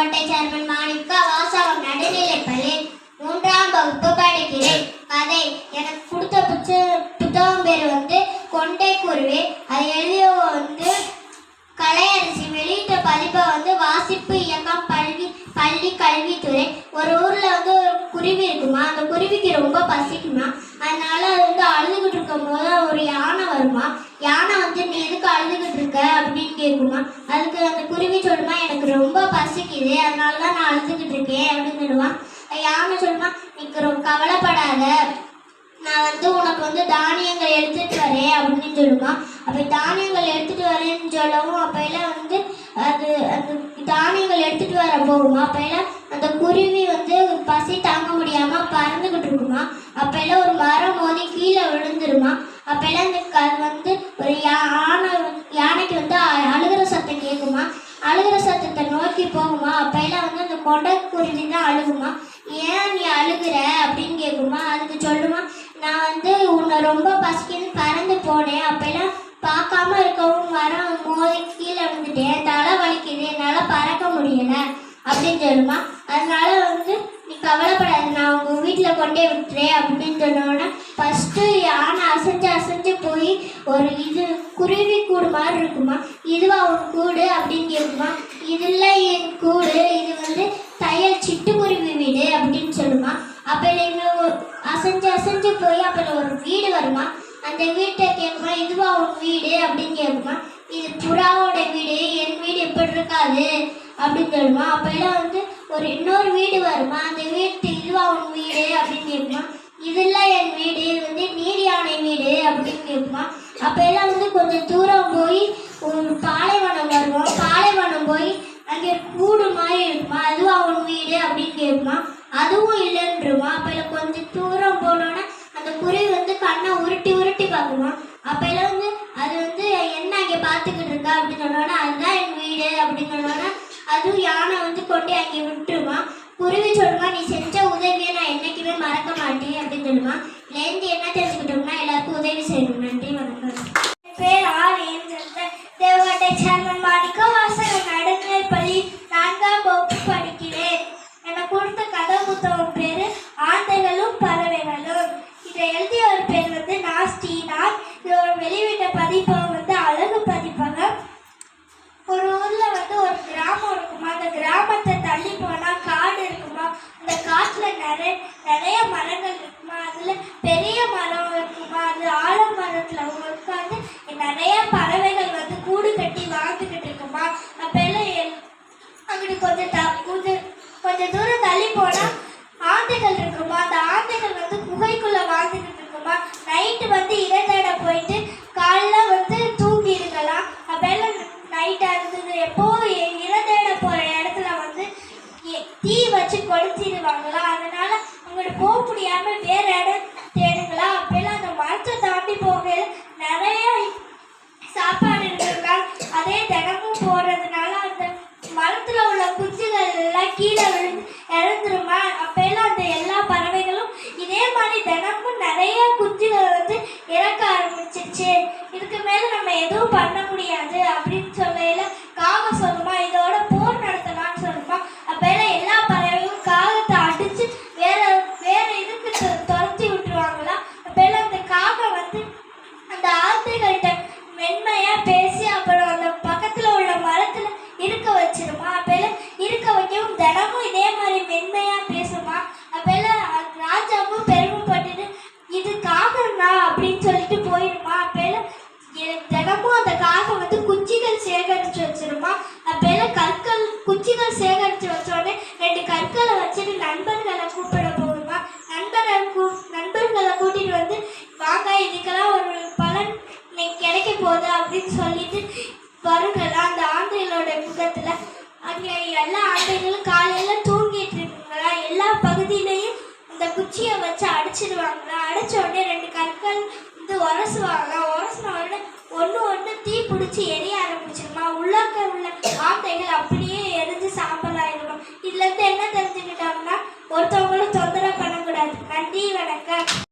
கோட்டை சேர்மன் மாணிக்க வாசகம் நடுநிலைப்பள்ளியில் மூன்றாம் வகுப்பு படிக்கிறேன். கதை. எனக்கு கொடுத்த புத்த புத்தகம் பேர் வந்து கொண்டை குருவி அது எழுதிய வந்து கலையரசி வெளியிட்ட பதிப்பை வந்து வாசிப்பு இயக்கம் பள்ளி பள்ளி கல்வித்துறை. ஒரு ஊர்ல வந்து ஒரு குருவி இருக்குமா? அந்த குருவிக்கு ரொம்ப பசிக்குமா? அதனால அது வந்து அழுதுகிட்டு இருக்கும் போது ஒரு யானை வருமா? யானை வந்து நீ எதுக்கு அழு அப்படின்னு கேட்குமா அதுக்கு அந்த குருவி சொல்லுமா எனக்கு ரொம்ப பசிக்குது அதனால தான் நான் அழுதுகிட்டு இருக்கேன் அப்படின்னு சொல்லுவான் யானை சொல்லுமா? நீக்கு ரொம்ப கவலைப்படாத. நான் வந்து உனக்கு வந்து தானியங்கள் எடுத்துட்டு வரேன் அப்படின்னு சொல்லுமா. அப்போ தானியங்கள் எடுத்துட்டு வரேன்னு சொல்லவும் அப்ப வந்து அது அந்த தானியங்கள் எடுத்துட்டு வர போகுமா? அப்ப எல்லாம் அந்த குருவி வந்து பசி தாங்க முடியாம பறந்துகிட்டு இருக்குமா? அப்ப ஒரு மரம் மோதி கீழே விழுந்துருமா? அப்ப அந்த இந்த வந்து கேட்குமா ஏன் நீ அழுகுற? அப்படின்னு கேட்குமா அதுக்கு சொல்லுமா நான் வந்து உன்னை ரொம்ப பசிக்குன்னு பறந்து போனேன். அப்பெல்லாம் பார்க்காம இருக்கவும் மரம் மோதி கீழே விழுந்துட்டேன். தலை வலிக்குது. என்னால் பறக்க முடியல. அப்படின்னு சொல்லுமா. அதனால வந்து நீ கவலைப்படாது. நான் உங்கள் வீட்டில் கொண்டே விட்டுறேன். அப்படின்னு சொன்னோடனே ஃபஸ்ட்டு யானை அசைஞ்சு அசைஞ்சு போய் ஒரு இது குருவி கூடு மாதிரி இருக்குமா. இதுவா உன் கூடு? அப்படின்னு கேட்குமா இதில் என் கூ இது வந்து தையல் சிட்டுக்குருவி வீடு அப்படின்னு சொல்லுமா அப்போ இவங்க அசைஞ்சு அசைஞ்சு அப்புறம் ஒரு வீடு வருமா? அந்த வீட்டை கேட்குமா இதுவா உன் வீடு? அப்படின்னு கேட்குமா இது புறாவோட வீடு என் வீடு எப்படி இருக்காது. அப்படின்னு சொல்லுமா அப்போ எல்லாம் வந்து ஒரு இன்னொரு வீடு வருமா? அந்த வீட்டு இதுவா உன் வீடு? அப்படின்னு கேட்குமா இதெல்லாம் என் வீடு இது வந்து நீர் யானை வீடு. அப்படின்னு கேட்குமா அப்போ எல்லாம் வந்து கொஞ்சம் தூரம் போய் ஒரு பாலைவனம் குருவி கண்ணை உருட்டி உருட்டி பார்க்கணும். அப்போ எல்லாம் வந்து அது வந்து என்ன அங்கே பார்த்துக்கிட்டு இருக்கா அப்படின்னு சொன்னோன்னா அதுதான் என் வீடு அப்படின்னு சொன்னோன்னா அதுவும் யானை வந்து கொண்டு அங்கே விட்டுருமா? குருவி சொல்லுமா நீ செஞ்ச உதவியை நான் என்னைக்குமே மறக்க மாட்டேன் அப்படின்னு சொல்லுமா? இதுலேருந்து என்ன தெரிஞ்சுக்கிட்டோம்னா எல்லாருக்கும் உதவி செய்யணும். நன்றி வணக்கம். என் பேர் R angel Devakottai chairman Manikka Vasagar நடுநிலை பள்ளி நான்காம் வகுப்பு படிக்கிறேன். எனக்கு கொடுத்த கதை புத்தகம் பேரு ஆந்தைகளும் பறவைகளும் இதை எழுதிய ஒரு இதோட வெளியிட்ட பதிப்பகம் வந்து அழகு பதிப்பகம் ஒரு ஊரில் வந்து ஒரு கிராமம் இருக்குமா? அந்த கிராமத்தை தள்ளி போனால் காடு இருக்குமா? அந்த காட்டில் நிறைய நிறைய மரங்கள் இருக்குமா? அதில் பெரிய மரம் இருக்குமா? அது ஆலமரத்தில் உட்காந்து நிறைய பறவைகள் வந்து கூடு கட்டி வாழ்ந்துக்கிட்டு இருக்குமா? அப்பெல்லாம் அங்கிட்டு கொஞ்சம் த- கொஞ்சம் கொஞ்சம் தூரம் தள்ளி போனால் ஆந்தைகள் இருக்குமா? அந்த ஆந்தைகள் வந்து குகைக்குள்ள கீழே விழுந்து குச்சிகள் சேகரித்து வச்சோடனே ரெண்டு கற்களை வச்சுட்டு நண்பர்களை கூப்பிட போகணுமா? நண்பர்கள் கூ நண்பர்களை கூட்டிகிட்டு வந்து வாங்க இதுக்கெல்லாம் ஒரு பலன் இன்னைக்கு கிடைக்க போகுது அப்படின்னு சொல்லிட்டு வருங்களா அந்த ஆந்தைகளோட முகத்தில். அங்கே எல்லா ஆந்தைகளும் காலையில் தூங்கிட்டு இருக்குங்களா? எல்லா பகுதியிலையும் அந்த குச்சியை வச்சு அடிச்சிடுவாங்களா? அடித்த உடனே ரெண்டு கற்கள் வந்து உரசுவாங்க உரசின உடனே ஒன்று ஒன்று தீ பிடிச்சி எரிய ஆரம்பிச்சிருமா? உள்ளாக்க உள்ள ஆந்தைகள் அப்படி